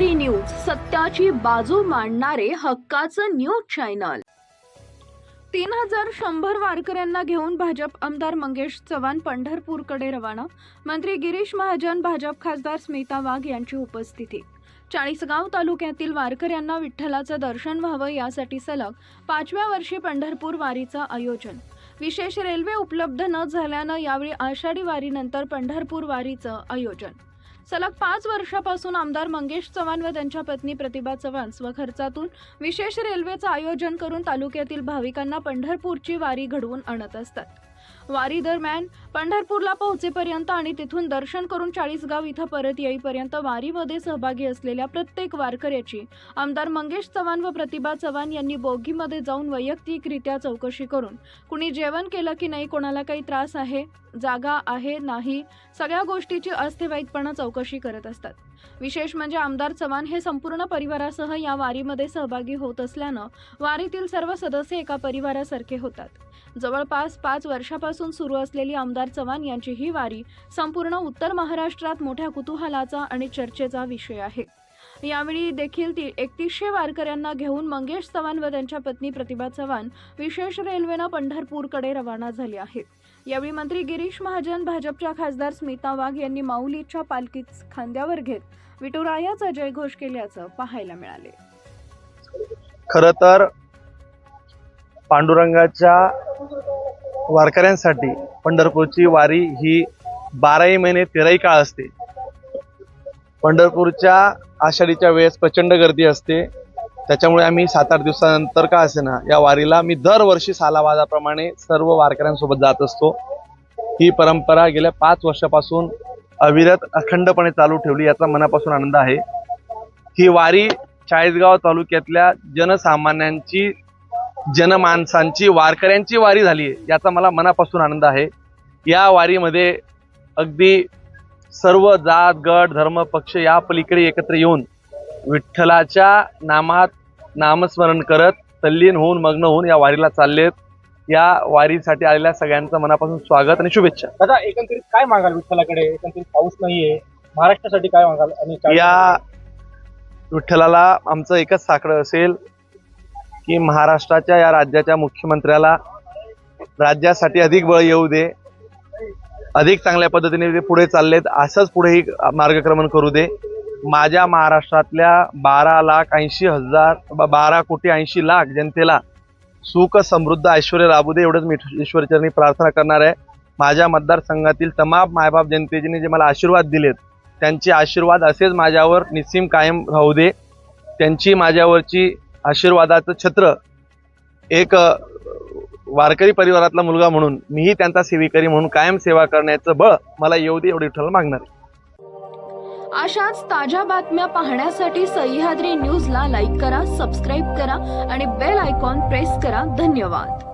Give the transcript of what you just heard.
Three news सत्याची बाजू मांडणारे हक्काचं न्यूज चॅनल. तीन हजार शंभर वारकऱ्यांना घेऊन भाजप आमदार मंगेश चव्हाण पंढरपूरकडे रवाना. मंत्री गिरीश महाजन भाजप खासदार स्मिता वाघ यांची उपस्थिती. चाळीसगाव तालुक्यातील वारकऱ्यांना विठ्ठलाचं दर्शन व्हावं यासाठी सलग पाचव्या वर्षी पंढरपूर वारीचं आयोजन. विशेष रेल्वे उपलब्ध न झाल्यानं यावेळी आषाढी वारीनंतर पंढरपूर वारीचं आयोजन. सलग पाच वर्षापासून आमदार मंगेश चव्हाण व त्यांच्या पत्नी प्रतिभा चव्हाण स्वखर्चातून विशेष रेल्वेचं आयोजन करून तालुक्यातील भाविकांना पंढरपूरची वारी घडवून आणत असतात. वारी दरम्यान पंढरपूरला पोहोचेपर्यंत आणि तिथून दर्शन करून चाळीसगाव इथं परत येईपर्यंत वारीमध्ये सहभागी असलेल्या प्रत्येक वारकऱ्याची आमदार मंगेश चव्हाण व प्रतिभा चव्हाण यांनी बोगीमध्ये जाऊन वैयक्तिकरित्या चौकशी करून कुणी जेवण केलं की नाही कोणाला काही त्रास आहे जागा आहे नाही सगळ्या गोष्टीची अस्थिवाईतपणा चौकशी करत असतात. विशेष म्हणजे आमदार चव्हाण हे संपूर्ण परिवारासह या वारीमध्ये सहभागी होत असल्यानं वारीतील सर्व सदस्य एका परिवारासारखे होतात. जवळपास पाच वर्षापासून सुरू असलेली आमदार चव्हाण यांची ही वारी संपूर्ण उत्तर महाराष्ट्रात मोठ्या कुतूहलाचा आणि चर्चेचा विषय आहे. यावेळी देखील ती एकतीसशे वारकऱ्यांना घेऊन मंगेश चव्हाण व त्यांच्या पत्नी प्रतिभा चव्हाण विशेष रेल्वेनं पंढरपूरकडे रवाना झाले आहेत. यावेळी मंत्री गिरीश महाजन भाजपच्या खासदार स्मिता वाघ यांनी माऊलीच्या पालखीत खांद्यावर घेत विठुरायाचा जयघोष केल्याचं पाहायला मिळाले. खर तर पांडुरंगाच्या वारकऱ्यांसाठी पंढरपूरची वारी ही बाराही महिने तेराही काळ असते. पंढरपूरच्या आषाढीच्या वेळेस प्रचंड गर्दी असते. त्याच्यामुळे आम्ही सात आठ दिवसानंतर का असेना या वारीला मी दरवर्षी सालावादाप्रमाणे सर्व वारकऱ्यांसोबत जात असतो. ही परंपरा गेल्या पाच वर्षापासून अविरत अखंडपणे चालू ठेवली याचा मनापासून आनंद आहे. ही वारी चाळीसगाव तालुक्यातल्या जनसामान्यांची जनमानसांची वारकऱ्यांची वारी झाली आहे याचा मला मनापासून आनंद आहे. या वारीमध्ये अगदी सर्व जात गट धर्म पक्ष या पलीकडे एकत्र येऊन विठ्ठलाच्या नामात नामस्मरण करत तल्लीन होऊन मग्न होऊन या वारीला चाललेत. या वारीसाठी आलेल्या सगळ्यांचं मनापासून स्वागत आणि शुभेच्छा. दादा एकंदरीत काय मागाल विठ्ठलाकडे? एकंदरीत पाऊस नाहीये. महाराष्ट्रासाठी काय मागाल? आणि या विठ्ठलाला आमचं एकच साकडं असेल की महाराष्ट्राच्या या राज्याच्या मुख्यमंत्र्याला राज्यासाठी अधिक बळ येऊ दे अधिक चांगल्या पद्धतीने ते पुढे चाललेत असंच पुढेही मार्गक्रमण करू दे. माझ्या महाराष्ट्रातल्या बारा लाख ऐंशी हजार ब- बारा कोटी ऐंशी लाख जनतेला सुख समृद्ध ऐश्वर लाभू दे एवढंच मी ईश्वरचरणी प्रार्थना करणार आहे. माझ्या मतदारसंघातील तमाम मायबाप जनतेने जे मला आशीर्वाद दिलेत त्यांचे आशीर्वाद असेच माझ्यावर निस्सीम कायम राहू दे. त्यांची माझ्यावरची आशीर्वादाचं छत्र. एक वारकरी परिवारातला मुलगा म्हणून मीही त्यांचा सेविकरी म्हणून कायम सेवा करण्याचं बळ मला येऊ दे एवढी विठ्ठल मागणार अशाच ताज्या बातम्या पाहण्यासाठी सह्याद्री न्यूजला लाईक करा सबस्क्राईब करा आणि बेल आयकॉन प्रेस करा. धन्यवाद.